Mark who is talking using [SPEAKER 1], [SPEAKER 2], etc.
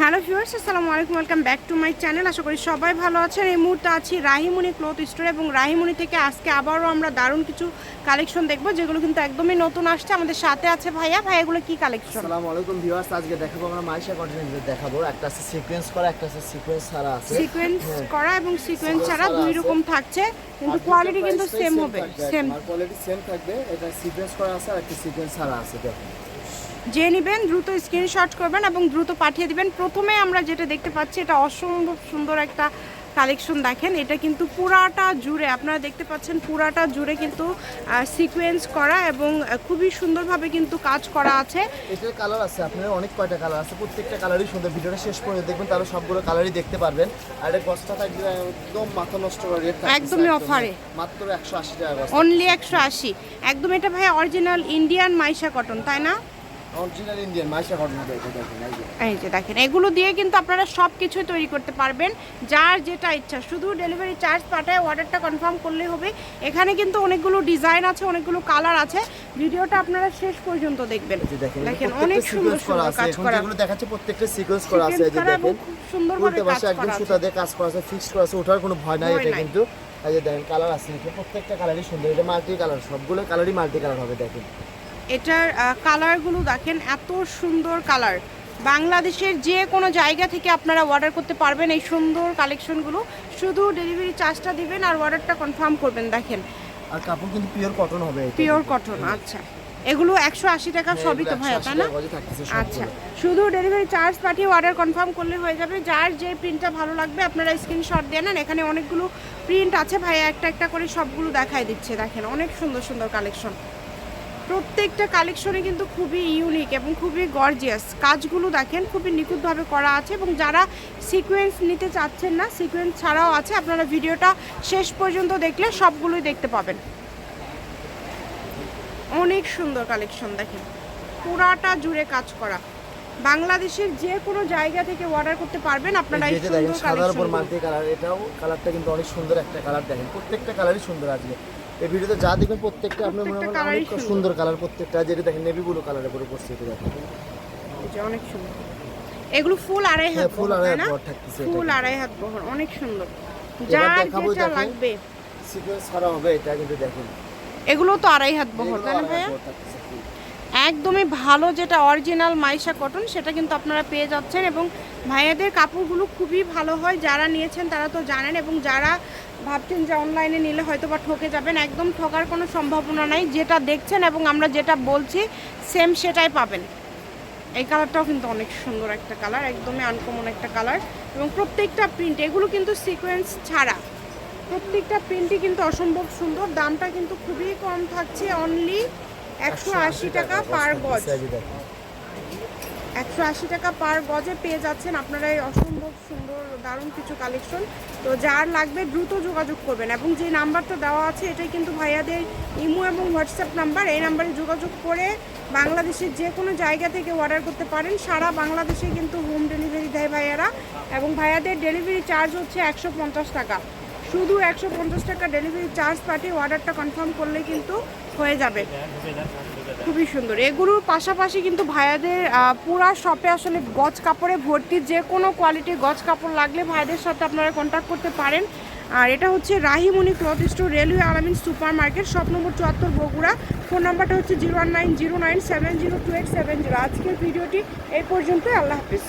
[SPEAKER 1] Hello viewers আসসালামু আলাইকুম welcome back to my channel. আশা করি সবাই ভালো আছেন। এই মুহূর্তে আছি রাহিমণি ক্লথ স্টোর এবং রাহিমণি থেকে আজকে আবারও আমরা দারুণ কিছু কালেকশন দেখব যেগুলো কিন্তু একদমই নতুন আসছে আমাদের সাথে আছে ভাইয়া। ভাই এগুলো কি কালেকশন?
[SPEAKER 2] আসসালামু আলাইকুম ভিউয়ার্স আজকে দেখাবো আমরা মাইশা কন্টিনেন্টে দেখাবো। একটা আছে সিকোয়েন্স করা একটা আছে সিকোয়েন্স ছাড়া আছে।
[SPEAKER 1] সিকোয়েন্স
[SPEAKER 2] হ্যাঁ।
[SPEAKER 1] করা এবং সিকোয়েন্স ছাড়া দুই রকম থাকছে কিন্তু কোয়ালিটি কিন্তু সেম হবে। সেম
[SPEAKER 2] কোয়ালিটি সেম থাকবে। এটা সিকোয়েন্স করা আছে আর একটা সিকোয়েন্স ছাড়া আছে দেখুন।
[SPEAKER 1] যে নেবেন দ্রুত স্ক্রিনশট করবেন এবং দ্রুত পাঠিয়ে দিবেন। প্রথমে আমরা যেটা দেখতে পাচ্ছি এটা অসম্ভব সুন্দর একটা কালেকশন দেখেন। এটা কিন্তু পুরাটা জুড়ে আপনারা দেখতে পাচ্ছেন পুরাটা জুড়ে কিন্তু সিকোয়েন্স করা এবং খুবই সুন্দরভাবে কিন্তু কাজ করা আছে।
[SPEAKER 2] এটার কালার আছে আপনার অনেক কয়টা কালার আছে প্রত্যেকটা কালারই সুন্দর। ভিডিওটা শেষ পর্যন্ত দেখবেন তাহলে সবগুলো কালারই দেখতে পারবেন। আর এটা গছটা থাকবে একদম মাথা নষ্ট করে রেট
[SPEAKER 1] একদমই অফারে
[SPEAKER 2] মাত্র একশো আশি টাকা
[SPEAKER 1] অনলি একশো আশি। একদম এটা ভাই অরিজিনাল ইন্ডিয়ান মাইশা কটন তাই না?
[SPEAKER 2] অরিজিনাল ইন্ডিয়ান মাইশা কটন হবে এটা দেখেন এই যে।
[SPEAKER 1] দেখেন এগুলো দিয়ে কিন্তু আপনারা সব কিছুই তৈরি করতে পারবেন। যার যেটা ইচ্ছা শুধু ডেলিভারি চার্জ পাঠায় অর্ডারটা কনফার্ম করলে হবে। এখানে কিন্তু অনেকগুলো ডিজাইন আছে অনেকগুলো কালার আছে। ভিডিওটা আপনারা শেষ পর্যন্ত দেখবেন।
[SPEAKER 2] দেখেন
[SPEAKER 1] অনেক সুন্দর সুন্দর
[SPEAKER 2] আছে।
[SPEAKER 1] কাজ করা।
[SPEAKER 2] যেগুলো দেখাচ্ছে প্রত্যেকটা সিকোয়েন্স করা আছে এই যে দেখেন।
[SPEAKER 1] সুন্দরভাবে কাজ
[SPEAKER 2] একদম
[SPEAKER 1] করা আছে।
[SPEAKER 2] সুতা দিয়ে কাজ করা আছে ফিক্স করা আছে ওঠার কোনো ভয় নাই এটা কিন্তু। এই যে দেখেন কালার আছে প্রত্যেকটা কালারই সুন্দর। এটা মাল্টি কালার সবগুলো কালারই মাল্টি কালার হবে দেখেন।
[SPEAKER 1] এটার কালারগুলো দেখেন এত সুন্দর কালার। বাংলাদেশের যে কোনো জায়গা থেকে আপনারা অর্ডার করতে পারবেন এই সুন্দর কালেকশনগুলো। শুধু ডেলিভারি চার্জটা দিবেন আর অর্ডারটা কনফার্ম করবেন দেখেন।
[SPEAKER 2] আর কাপড় কিন্তু পিওর কটন হবে
[SPEAKER 1] পিওর কটন আচ্ছা। এগুলো একশো আশি টাকা
[SPEAKER 2] হ্যাঁ,
[SPEAKER 1] সবই তো ভাইয়া তাই না? আচ্ছা। শুধু ডেলিভারি চার্জ পাঠিয়ে অর্ডার কনফার্ম করলে হয়ে যাবে। যার যে প্রিন্টটা ভালো লাগবে আপনারা স্ক্রিনশট দিয়ে নেন। এখানে অনেকগুলো প্রিন্ট আছে ভাইয়া একটা একটা করে সবগুলো দেখাই দিচ্ছে দেখেন। অনেক সুন্দর সুন্দর কালেকশন। প্রত্যেকটা কালেকশনে কিন্তু খুবই ইউনিক এবং খুবই গর্জিয়াস কাজগুলো দেখেন খুবই নিখুঁতভাবে করা আছে এবং যারা সিকোয়েন্স নিতে চাচ্ছেন না সিকোয়েন্স ছাড়াও আছে আপনারা ভিডিওটা শেষ পর্যন্ত দেখলে সবগুলোই দেখতে পাবেন। অনেক সুন্দর কালেকশন দেখেন। পুরাটা জুড়ে কাজ করা। বাংলাদেশের যে কোনো জায়গা থেকে অর্ডার করতে পারবেন আপনারা এই সুন্দর
[SPEAKER 2] সাদার উপর
[SPEAKER 1] কালেকশন
[SPEAKER 2] মাল্টি কালার এটাও কালারটা কিন্তু অনেক সুন্দর একটা কালার দেখেন। প্রত্যেকটা কালারই সুন্দর আছে। এই ভিডিওতে যা দেখবেন প্রত্যেকটা আপনার মনে হয় অনেক
[SPEAKER 1] সুন্দর।
[SPEAKER 2] কালার প্রত্যেকটা যেটা দেখেন নেভি ব্লু কালারের উপরে পড়ছে এটা দেখেন।
[SPEAKER 1] অনেক সুন্দর। এগুলো ফুল আড়াই হাত
[SPEAKER 2] হ্যাঁ, ফুল
[SPEAKER 1] বহর,
[SPEAKER 2] আড়াই হাত বহর থাকতেছে
[SPEAKER 1] ফুল আড়াই হাত বহর অনেক সুন্দর।
[SPEAKER 2] যা
[SPEAKER 1] যেটা লাগবে।
[SPEAKER 2] সিকোয়েন্স ছাড়া হবে এটা কিন্তু দেখুন।
[SPEAKER 1] এগুলো তো আড়াই হাত বহর তাই না ভাইয়া? একদমই ভালো যেটা অরিজিনাল মাইশা কটন সেটা কিন্তু আপনারা পেয়ে যাচ্ছেন এবং ভাইয়াদের কাপড়গুলো খুবই ভালো হয়। যারা নিয়েছেন তারা তো জানেন এবং যারা ভাবছেন যে অনলাইনে নিলে হয়তো বা ঠকে যাবেন, একদম ঠকার কোনো সম্ভাবনা নাই। যেটা দেখছেন এবং আমরা যেটা বলছি সেম সেটাই পাবেন। এই কালারটাও কিন্তু অনেক সুন্দর একটা কালার একদমই আনকমন একটা কালার এবং প্রত্যেকটা প্রিন্ট এগুলো কিন্তু সিকোয়েন্স ছাড়া। প্রত্যেকটা প্রিন্টই কিন্তু অসম্ভব সুন্দর, দামটা কিন্তু খুবই কম থাকছে অনলি একশো আশি টাকা পার গজ। একশো আশি টাকা পার গজে পেয়ে যাচ্ছেন আপনারা এই অসম্ভব সুন্দর দারুণ কিছু কালেকশন তো যার লাগবে দ্রুত যোগাযোগ করবেন এবং যে নাম্বারটা দেওয়া আছে এটাই কিন্তু ভাইয়াদের ইমো এবং হোয়াটসঅ্যাপ নাম্বার। এই নাম্বারে যোগাযোগ করে বাংলাদেশের যে কোনো জায়গা থেকে অর্ডার করতে পারেন। সারা বাংলাদেশে কিন্তু হোম ডেলিভারি দেয় ভাইয়ারা। এবং ভাইয়াদের ডেলিভারি চার্জ হচ্ছে একশো পঞ্চাশ টাকা। শুধু একশো পঞ্চাশ টাকা ডেলিভারি চার্জ পাঠিয়ে অর্ডারটা কনফার্ম করলে কিন্তু হয়ে যাবে। খুবই সুন্দর। এগুলোর পাশাপাশি কিন্তু ভাইয়াদের পুরা শপে আসলে গজ কাপড়ে ভর্তি, যে কোনো কোয়ালিটির গজ কাপড় লাগলে ভাইয়াদের সাথে আপনারা কন্ট্যাক্ট করতে পারেন। আর এটা হচ্ছে Rahimoni cloth store railway Alamin super market shop number চুয়াত্তর বগুড়া। ফোন নাম্বারটা হচ্ছে zero one nine zero nine seven zero two eight seven zero আজকের ভিডিওটি এই পর্যন্তই, আল্লাহ হাফিজ।